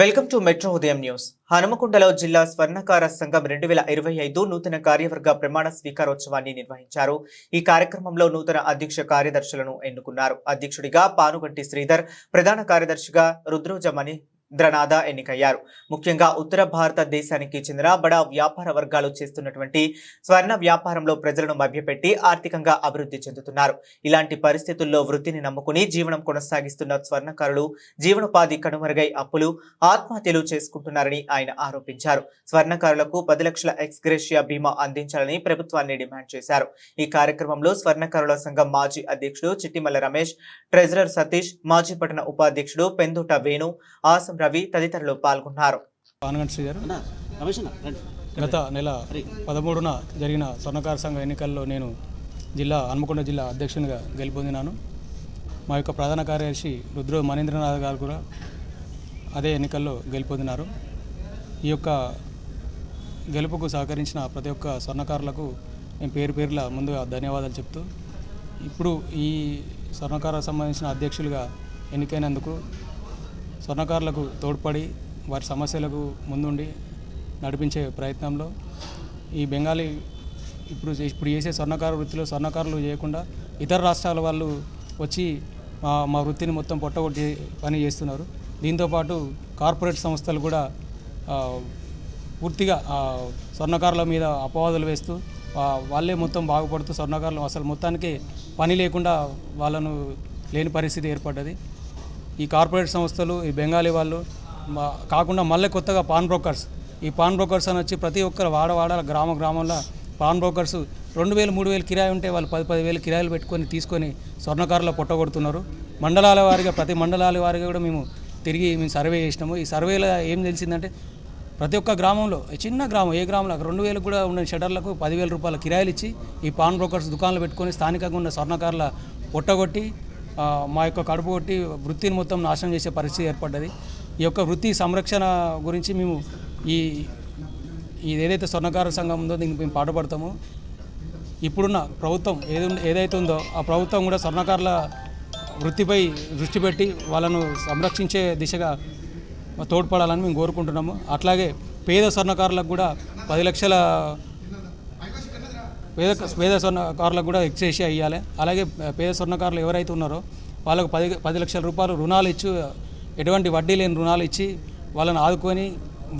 Welcome to metro ఉదయం news. హనుమకొండలో జిల్లా స్వర్ణకార సంఘం రెండు వేల ఇరవై ఐదు నూతన కార్యవర్గ ప్రమాణ స్వీకారోత్సవాన్ని నిర్వహించారు. ఈ కార్యక్రమంలో నూతన అధ్యక్ష కార్యదర్శులను ఎన్నుకున్నారు. అధ్యక్షుడిగా పానుగంటి శ్రీధర్ ప్రధాన కార్యదర్శిగా రుద్రోజ మణింద్రనాథ ఎన్నికయ్యారు. ముఖ్యంగా ఉత్తర భారతదేశానికి చెందిన బడా వ్యాపార వర్గాలు చేస్తున్నటువంటి స్వర్ణ వ్యాపారంలో ప్రజలను మభ్యపెట్టి ఆర్థికంగా అభివృద్ధి చెందుతున్నారు. ఇలాంటి పరిస్థితుల్లో వృత్తిని నమ్ముకుని జీవనం కొనసాగిస్తున్న స్వర్ణకారులు జీవనోపాధి కనుమరుగై అప్పులు ఆత్మహత్యలు చేసుకుంటున్నారని ఆయన ఆరోపించారు. స్వర్ణకారులకు పది లక్షల ఎక్స్గ్రేషియా బీమా అందించాలని ప్రభుత్వాన్ని డిమాండ్ చేశారు. ఈ కార్యక్రమంలో స్వర్ణకారుల సంఘం మాజీ అధ్యక్షుడు చిట్టిమల్ల రమేష్ ట్రెజరర్ సతీష్ మాజీ పట్టణ ఉపాధ్యక్షుడు పెందుట వేణు ఆసం రవి తదితరులు పాల్గొన్నారు. గత నెల పదమూడున జరిగిన స్వర్ణకార సంఘ ఎన్నికల్లో నేను జిల్లా హన్మకొండ జిల్లా అధ్యక్షునిగా గెలుపొందినాను. మా యొక్క ప్రధాన కార్యదర్శి రుద్ర మణీంద్రనాథ్ గారు కూడా అదే ఎన్నికల్లో గెలుపొందినారు. ఈ యొక్క గెలుపుకు సహకరించిన ప్రతి ఒక్క స్వర్ణకారులకు నేను పేరు పేర్ల ముందుగా ధన్యవాదాలు చెప్తూ ఇప్పుడు ఈ స్వర్ణకారులకు సంబంధించిన అధ్యక్షులుగా ఎన్నికైనందుకు స్వర్ణకారులకు తోడ్పడి వారి సమస్యలకు ముందుండి నడిపించే ప్రయత్నంలో ఈ బెంగాలీ ఇప్పుడు ఇప్పుడు చేసే స్వర్ణకార వృత్తిలో స్వర్ణకారులు చేయకుండా ఇతర రాష్ట్రాల వాళ్ళు వచ్చి మా మా వృత్తిని మొత్తం పొట్టగొట్టి పని చేస్తున్నారు. దీంతోపాటు కార్పొరేట్ సంస్థలు కూడా పూర్తిగా స్వర్ణకారుల మీద అపవాదులు వేస్తూ వాళ్ళే మొత్తం బాగుపడుతూ స్వర్ణకారులు అసలు మొత్తానికి పని లేకుండా వాళ్ళను లేని పరిస్థితి ఏర్పడ్డది. ఈ కార్పొరేట్ సంస్థలు ఈ బెంగాలీ వాళ్ళు కాకుండా మళ్ళీ కొత్తగా పాన్ బ్రోకర్స్. ఈ పాన్ బ్రోకర్స్ అని వచ్చి ప్రతి ఒక్కరు వాడవాడ గ్రామ గ్రామంలో పాన్ బ్రోకర్స్ రెండు వేలు మూడు వేలు కిరాయి ఉంటే వాళ్ళు పది పదివేలు కిరాయిలు పెట్టుకొని తీసుకొని స్వర్ణకారుల పొట్టగొడుతున్నారు. మండలాల వారిగా ప్రతి మండలాల వారిగా కూడా మేము తిరిగి మేము సర్వే చేసినాము. ఈ సర్వేలో ఏం తెలిసిందంటే ప్రతి ఒక్క గ్రామంలో చిన్న గ్రామం ఏ గ్రామంలో రెండు వేలకు కూడా ఉన్న షటర్లకు పదివేల రూపాయల కిరాయిలు ఇచ్చి ఈ పాన్ బ్రోకర్స్ దుకాణాలు పెట్టుకొని స్థానికంగా ఉన్న స్వర్ణకారుల పొట్టగొట్టి మా యొక్క కడుపు కొట్టి వృత్తిని మొత్తం నాశనం చేసే పరిస్థితి ఏర్పడ్డది. ఈ యొక్క వృత్తి సంరక్షణ గురించి మేము ఈ ఇది ఏదైతే స్వర్ణకార సంఘం ఉందో దీనికి మేము పాటుపడతాము. ఇప్పుడున్న ప్రభుత్వం ఏది ఏదైతే ఉందో ఆ ప్రభుత్వం కూడా స్వర్ణకారుల వృత్తిపై దృష్టి పెట్టి వాళ్ళను సంరక్షించే దిశగా తోడ్పడాలని మేము కోరుకుంటున్నాము. అట్లాగే పేద స్వర్ణకారులకు కూడా పది లక్షల పేద పేద స్వర్ణకారులకు కూడా ఎక్సేషియా ఇవ్వాలి అలాగే పేద స్వర్ణకారులు ఎవరైతే ఉన్నారో వాళ్ళకు పది పది లక్షల రూపాయలు రుణాలు ఇచ్చి ఎటువంటి వడ్డీ లేని రుణాలు ఇచ్చి వాళ్ళని ఆదుకొని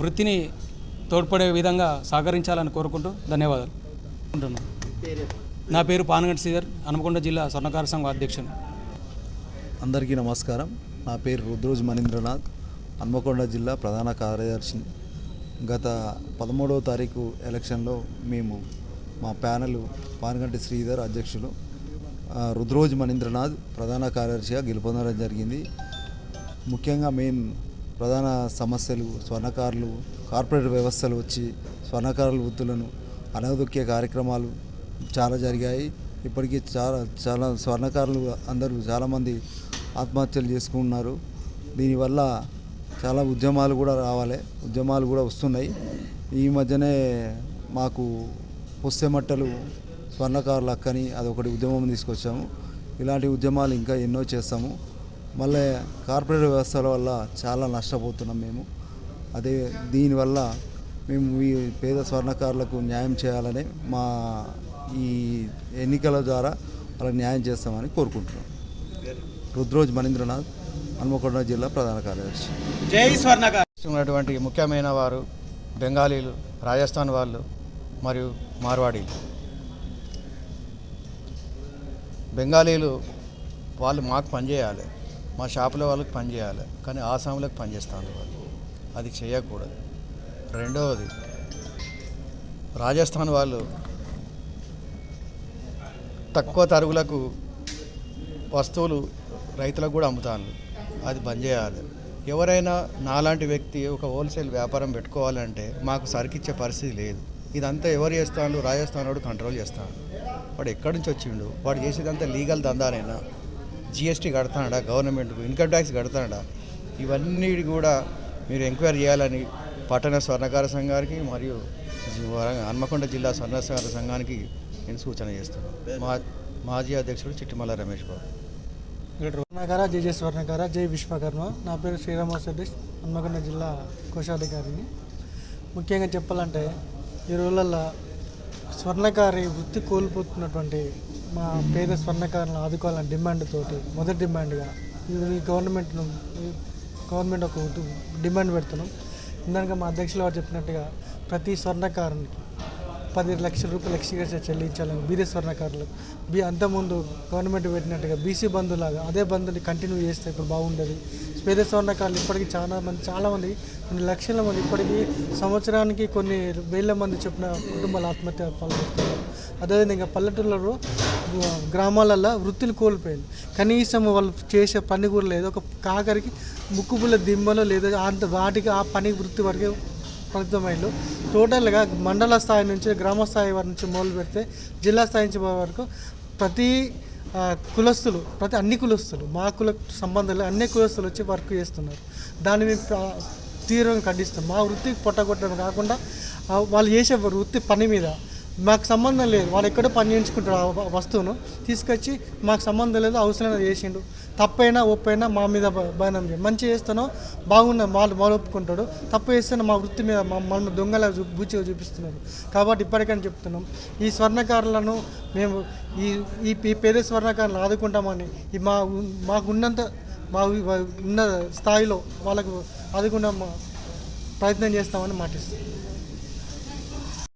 వృత్తిని తోడ్పడే విధంగా సహకరించాలని కోరుకుంటూ ధన్యవాదాలు. ఉంటున్నాను నా పేరు పానగంటి శ్రీధర్ హనుమకొండ జిల్లా స్వర్ణకార సంఘం అధ్యక్షుడు అందరికీ నమస్కారం. నా పేరు రుద్రోజ్ మనీంద్రనాథ్ హన్మకొండ జిల్లా ప్రధాన కార్యదర్శిని. గత పదమూడవ తారీఖు ఎలక్షన్లో మేము మా ప్యానల్ పానగంటి శ్రీధర్ అధ్యక్షులు రుద్రోజ్ మణీంద్రనాథ్ ప్రధాన కార్యదర్శిగా గెలుపొందడం జరిగింది. ముఖ్యంగా మెయిన్ ప్రధాన సమస్యలు స్వర్ణకారులు కార్పొరేట్ వ్యవస్థలు వచ్చి స్వర్ణకారుల వృత్తులను అనగదొక్కే కార్యక్రమాలు చాలా జరిగాయి. ఇప్పటికీ చాలా చాలా స్వర్ణకారులు అందరూ చాలామంది ఆత్మహత్యలు చేసుకుంటున్నారు. దీనివల్ల చాలా ఉద్యమాలు కూడా రావాలి ఉద్యమాలు కూడా వస్తున్నాయి. ఈ మధ్యనే మాకు పుస్తెమట్టలు స్వర్ణకారులు అక్కని అదొకటి ఉద్యమం తీసుకొచ్చాము. ఇలాంటి ఉద్యమాలు ఇంకా ఎన్నో చేస్తాము. మళ్ళీ కార్పొరేట్ వ్యవస్థల వల్ల చాలా నష్టపోతున్నాం మేము. అదే దీనివల్ల మేము ఈ పేద స్వర్ణకారులకు న్యాయం చేయాలని మా ఈ ఎన్నికల ద్వారా వాళ్ళకి న్యాయం చేస్తామని కోరుకుంటున్నాం. రుద్రోజ్ మణీంద్రనాథ్ హనుమకొండ జిల్లా ప్రధాన కార్యదర్శి. ఉన్నటువంటి ముఖ్యమైన వారు బెంగాలీలు రాజస్థాన్ వాళ్ళు మరియు మార్వాడీలు బెంగాలీలు వాళ్ళు మాకు పనిచేయాలి మా షాపులో వాళ్ళకి పనిచేయాలి కానీ ఆసాములకు పనిచేస్తాను వాళ్ళు. అది చేయకూడదు. రెండవది రాజస్థాన్ వాళ్ళు తక్కువ తరుగులకు వస్తువులు రైతులకు కూడా అమ్ముతాను అది బంద్ చేయాలి. ఎవరైనా నాలాంటి వ్యక్తి ఒక హోల్సేల్ వ్యాపారం పెట్టుకోవాలంటే మాకు సరికిచ్చే పరిస్థితి లేదు. ఇదంతా ఎవరు చేస్తాడు? రాజస్థాన్ వాడు కంట్రోల్ చేస్తాడు. వాడు ఎక్కడి నుంచి వచ్చిండు? వాడు చేసేదంతా లీగల్ దందానైనా జిఎస్టీ కడతాడా? గవర్నమెంట్కు ఇన్కమ్ ట్యాక్స్ కడతాడా? ఇవన్నీ కూడా మీరు ఎంక్వైరీ చేయాలని పట్టణ స్వర్ణకార సంఘానికి మరియు జి- వరంగ- హన్మకొండ జిల్లా స్వర్ణకార సంఘానికి నేను సూచన చేస్తున్నాను మా మాజీ అధ్యక్షుడు చిట్టిమల్ల రమేష్ బాబు. స్వర్ణకార జై జై స్వర్ణకార జై విశ్వకర్మ. నా పేరు శ్రీరామ సతీష్ హన్మకొండ జిల్లా కోశాధికారిని. ముఖ్యంగా చెప్పాలంటే ఈ రోజులలో స్వర్ణకారి వృత్తి కోల్పోతున్నటువంటి మా పేద స్వర్ణకారులను ఆదుకోవాలని డిమాండ్ తోటి మొదటి డిమాండ్గా ఈ గవర్నమెంట్ను గవర్నమెంట్ ఒక డిమాండ్ పెడుతున్నాం. ఇందాక మా అధ్యక్షులు వారు చెప్పినట్టుగా ప్రతి స్వర్ణకారునికి పది లక్షల రూపాయలు ఎక్స్గ్రేషన్ చెల్లించాలని బీదే స్వర్ణకారులకు బీ అంతకుముందు గవర్నమెంట్ పెట్టినట్టుగా బీసీ బంధులాగా అదే బంధుని కంటిన్యూ చేస్తే ఇప్పుడు బాగుండేది. పేద స్వర్ణకారులు ఇప్పటికీ చాలా మంది చాలామంది కొన్ని లక్షల మంది ఇప్పటికీ సంవత్సరానికి కొన్ని వేల మంది చెప్పిన కుటుంబాలు ఆత్మహత్య పాల్గొతున్నారు అదేవిధంగా పల్లెటూళ్ళలో గ్రామాలలో వృత్తులు కోల్పోయింది. కనీసం వాళ్ళు చేసే పని కూడా లేదు. ఒక కాకరికి ముక్కుపుల్ల దిమ్మలో లేదా అంత వాటికి ఆ పని వృత్తి వరకే పరిమితమైండు టోటల్గా మండల స్థాయి నుంచి గ్రామ స్థాయి వారి నుంచి మొదలు పెడితే జిల్లా స్థాయి నుంచి వరకు ప్రతి కులస్తులు ప్రతి అన్ని కులస్తులు మా కుల సంబంధం లేదు అన్ని కులస్తులు వచ్చి వర్క్ చేస్తున్నారు. దాన్ని మేము తీవ్రంగా ఖండిస్తాం. మా వృత్తికి పొట్టగొట్టడం కాకుండా వాళ్ళు చేసే వృత్తి పని మీద మాకు సంబంధం లేదు. వాళ్ళు ఎక్కడో పని చేయించుకుంటారు ఆ వస్తువును తీసుకొచ్చి మాకు సంబంధం లేదు అవసరమైన చేసిండు. తప్పైనా ఒప్పైనా మా మీద బ- మంచి చేస్తానో బాగున్నా వాళ్ళు వాళ్ళు ఒప్పుకుంటాడు. తప్పు చేస్తేనే మా వృత్తి మీద మా- మన దొంగల బూచిగా చూపిస్తున్నారు కాబట్టి ఇప్పటికైనా చెప్తున్నాం ఈ స్వర్ణకారులను మేము ఈ ఈ పేద స్వర్ణకారులను ఆదుకుంటామని ఈ మా మాకున్నంత మాకు ఉన్నంత మా ఉన్న స్థాయిలో వాళ్ళకు ఆదుకుంటాం ప్రయత్నం చేస్తామని మాటిస్తున్నాం.